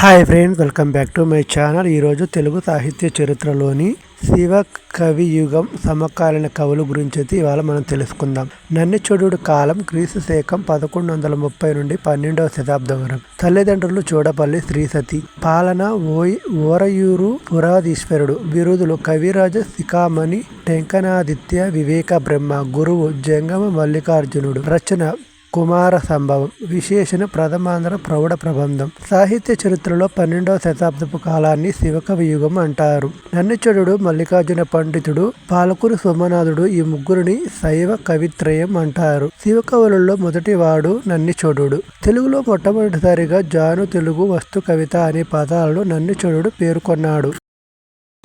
Hi friends welcome back to my channel. ఈరోజు తెలుగు సాహిత్య చరిత్రలోని శివ కవి యుగం సమకాలీన కవుల గురించి అయితే ఇవాళ మనం తెలుసుకుందాం. నన్నిచోడుడు కాలం క్రీస్తు శేఖం పదకొండు వందల ముప్పై నుండి పన్నెండవ శతాబ్దం వరకు. తల్లిదండ్రులు చూడపల్లి శ్రీసతి. పాలన ఓయ్ ఓరయూరు పురాధీశ్వరుడు. బిరుదులు కవిరాజ శిఖామణి టెంకనాదిత్య వివేక బ్రహ్మ గురువు జంగమ మల్లికార్జునుడు. రచన కుమార సంభవం విశేషణ ప్రథమాంధ్ర ప్రౌఢ ప్రబంధం. సాహిత్య చరిత్రలో పన్నెండవ శతాబ్దపు కాలాన్ని శివకవి యుగం అంటారు. నన్నిచడుడు మల్లికార్జున పండితుడు పాలకురు సోమనాథుడు ఈ ముగ్గురిని శైవ కవిత్రయం అంటారు. శివకవులలో మొదటివాడు నన్నిచోడుడు తెలుగులో మొట్టమొదటిసారిగా జాను తెలుగు వస్తు కవిత అనే పదాలను నన్నిచోడుడు పేర్కొన్నాడు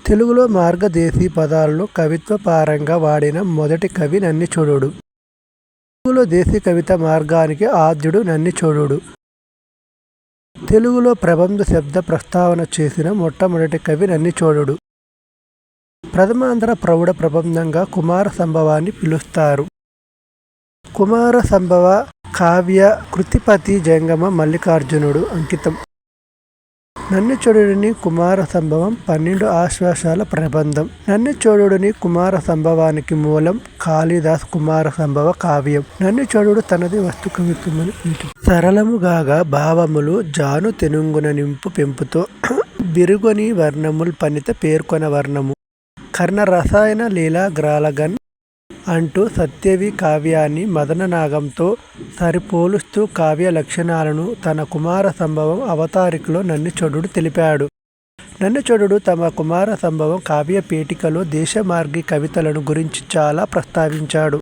తెలుగులో మార్గదేశీ పదాలను కవిత్వ పారంగా వాడిన మొదటి కవి నన్నిచోడుడు తెలుగులో దేశీ కవిత మార్గానికి ఆద్యుడు నన్నిచోడుడు తెలుగులో ప్రబంధ శబ్ద ప్రస్తావన చేసిన మొట్టమొదటి కవి నన్నిచోడు ప్రథమాంధ్ర ప్రౌఢ ప్రబంధంగా కుమార సంభవాన్ని పిలుస్తారు. కుమార సంభవ కావ్య కృతిపతి జంగమ మల్లికార్జునుడు అంకితం. నన్నిచోడుని కుమార సంభవం పన్నెండు ఆశ్వాసాల ప్రబంధం. నన్నిచోడుని కుమార సంభవానికి మూలం కాళిదాస్ కుమార సంభవ కావ్యం. నన్నిచోడుడు తనది వస్తు కవిత్వమని సరళముగాగా భావములు జాను తెనుంగున నింపు పెంపుతో బిరుగొని వర్ణముల్ పనిత పేర్కొన వర్ణము. కర్ణ రసాయన లీలా గ్రాలగన్ అంటూ సత్యవి కావ్యాన్ని మదననాగంతో సరిపోలుస్తూ కావ్య లక్షణాలను తన కుమార సంభవం అవతారికలో నన్నిచోడుడు తెలిపాడు. నన్నిచోడుడు తమ కుమార సంభవం కావ్య పీఠికలో దేశమార్గి కవితలను గురించి చాలా ప్రస్తావించాడు.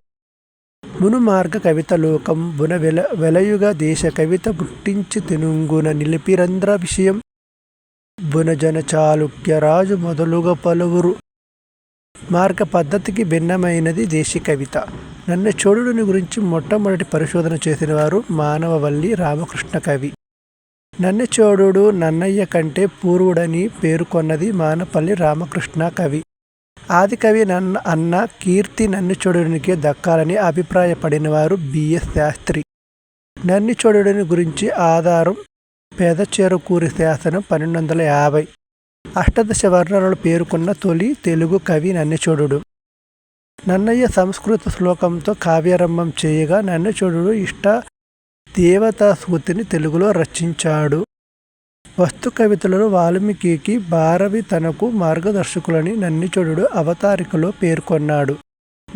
మును మార్గ కవిత లోకం బున వెల వెలయుగ దేశ కవిత పుట్టించి తెనుంగున నిలిపిరంధ్ర విషయం. బునజన చాళుక్య రాజు మొదలుగా పలువురు మార్గ పద్ధతికి భిన్నమైనది దేశీ కవిత. నన్ను చోడుని గురించి మొట్టమొదటి పరిశోధన చేసిన వారు మానవవల్లి రామకృష్ణ కవి. నన్నచోడుడు నన్నయ్య కంటే పూర్వుడని పేర్కొన్నది మానపల్లి రామకృష్ణ కవి. ఆది కవి నన్న అన్న కీర్తి నన్నిచోడునికే దక్కాలని అభిప్రాయపడిన వారు బిఎస్ శాస్త్రి. నన్నిచోడుని గురించి ఆధారం పెదచేరుకూరి శాసనం పన్నెండు వందల యాభై. అష్టదశ వర్ణనలు పేర్కొన్న తొలి తెలుగు కవి నన్నచోడుడు. నన్నయ్య సంస్కృత శ్లోకంతో కావ్యారంభం చేయగా నన్నచోడు ఇష్ట దేవతా సూతిని తెలుగులో రచించాడు. వస్తు కవితలలో వాల్మీకి భారవి తనకు మార్గదర్శకులని నన్నిచోడు అవతారికలో పేర్కొన్నాడు.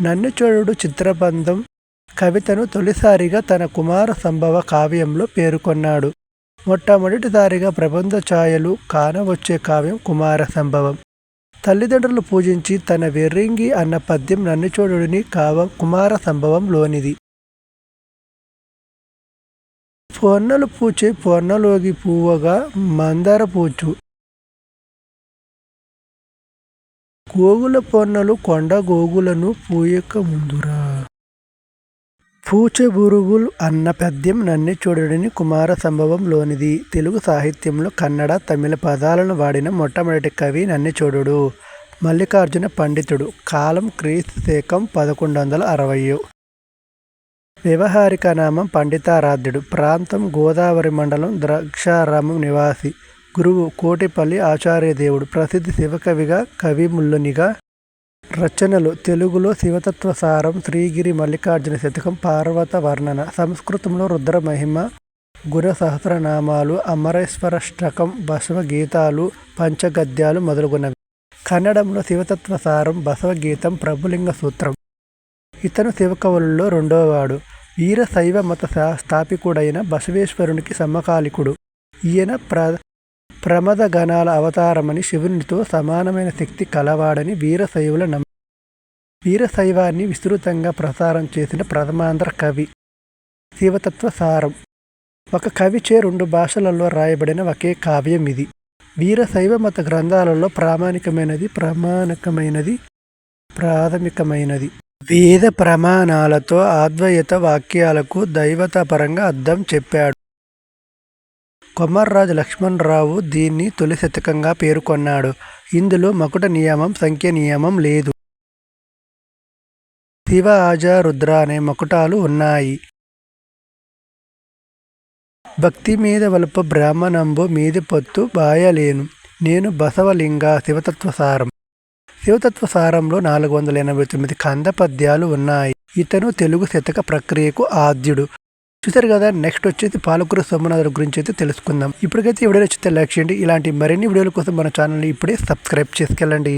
నన్నిచోడుడు చిత్రబంధం కవితను తొలిసారిగా తన కుమార సంభవ కావ్యంలో పేర్కొన్నాడు. మొట్టమొదటిసారిగా ప్రబంధ ఛాయలు కానవచ్చే కావ్యం కుమార సంభవం. తల్లిదండ్రులు పూజించి తన వెర్రింగి అన్న పద్యం నన్నుచోడుని కావ కుమార సంభవంలోనిది. పొన్నలు పూచే పొన్నలోగి పువ్వగా మందార పూచు. గోగుల పొన్నలు కొండ గోగులను పూయక ముందురా. పూచబురుగుల్ అన్న పద్యం నన్ను చూడడిని కుమార సంభవంలోనిది తెలుగు సాహిత్యంలో కన్నడ తమిళ పదాలను వాడిన మొట్టమొదటి కవి నన్నిచోడుడు మల్లికార్జున పండితుడు. కాలం క్రీస్తు శకం పదకొండు వందల అరవై వ్యవహారిక నామం పండితారాధ్యుడు. ప్రాంతం గోదావరి మండలం ద్రాక్షారామం నివాసి. గురువు కోటిపల్లి ఆచార్యదేవుడు. ప్రసిద్ధి శివకవిగా కవిముల్లునిగా రచనలు తెలుగులో శివతత్వసారం శ్రీగిరి మల్లికార్జున శతకం పార్వత వర్ణన సంస్కృతంలో రుద్రమహిమ గుర సహస్రనామాలు అమరేశ్వరష్టకం బసవగీతాలు పంచగద్యాలు మొదలుగునవి. కన్నడంలో శివతత్వసారం బసవగీతం ప్రభులింగ సూత్రం. ఇతను శివకవులలో రెండోవాడు. వీర శైవ మత స్థాపికుడైన బసవేశ్వరునికి సమకాలికుడు. ఈయన ప్ర ప్రమద గణాల అవతారమని శివునితో సమానమైన శక్తి కలవాడని వీరశైవుల నమ్మ వీరశైవాన్ని విస్తృతంగా ప్రసారం చేసిన ప్రథమాంధ్ర కవి. శివతత్వ సారం. ఒక కవిచే రెండు భాషలలో రాయబడిన ఒకే కావ్యం ఇది. వీరశైవ మత గ్రంథాలలో ప్రామాణికమైనది ప్రామాణికమైనది ప్రాథమికమైనది. వేద ప్రమాణాలతో అద్వైత వాక్యాలకు దైవతాపరంగా అర్థం చెప్పాడు. కొమర్రాజు లక్ష్మణరావు దీన్ని తొలి శతకంగా పేర్కొన్నాడు. ఇందులో మకుట నియమం సంఖ్య నియమం లేదు. శివ ఆజా రుద్ర అనే మకుటాలు ఉన్నాయి. భక్తి మీద వలప బ్రాహ్మణంబు మీది పొత్తు బాయలేను. నేను బసవలింగ శివతత్వ సారం శివతత్వ సారంలో నాలుగు వందల ఎనభై తొమ్మిది కంద పద్యాలు ఉన్నాయి. ఇతను తెలుగు శతక ప్రక్రియకు ఆద్యుడు. చూసారు కదా నెక్స్ట్ వచ్చేసి పాలకూర సోమనాథుల గురించి అయితే తెలుసుకుందాం. ఇప్పటికైతే ఈ వీడియో నచ్చితే లైక్ చేయండి. ఇలాంటి మరిన్ని వీడియోల కోసం మన ఛానల్ని ఇప్పుడే సబ్స్క్రైబ్ చేసుకెళ్ళండి.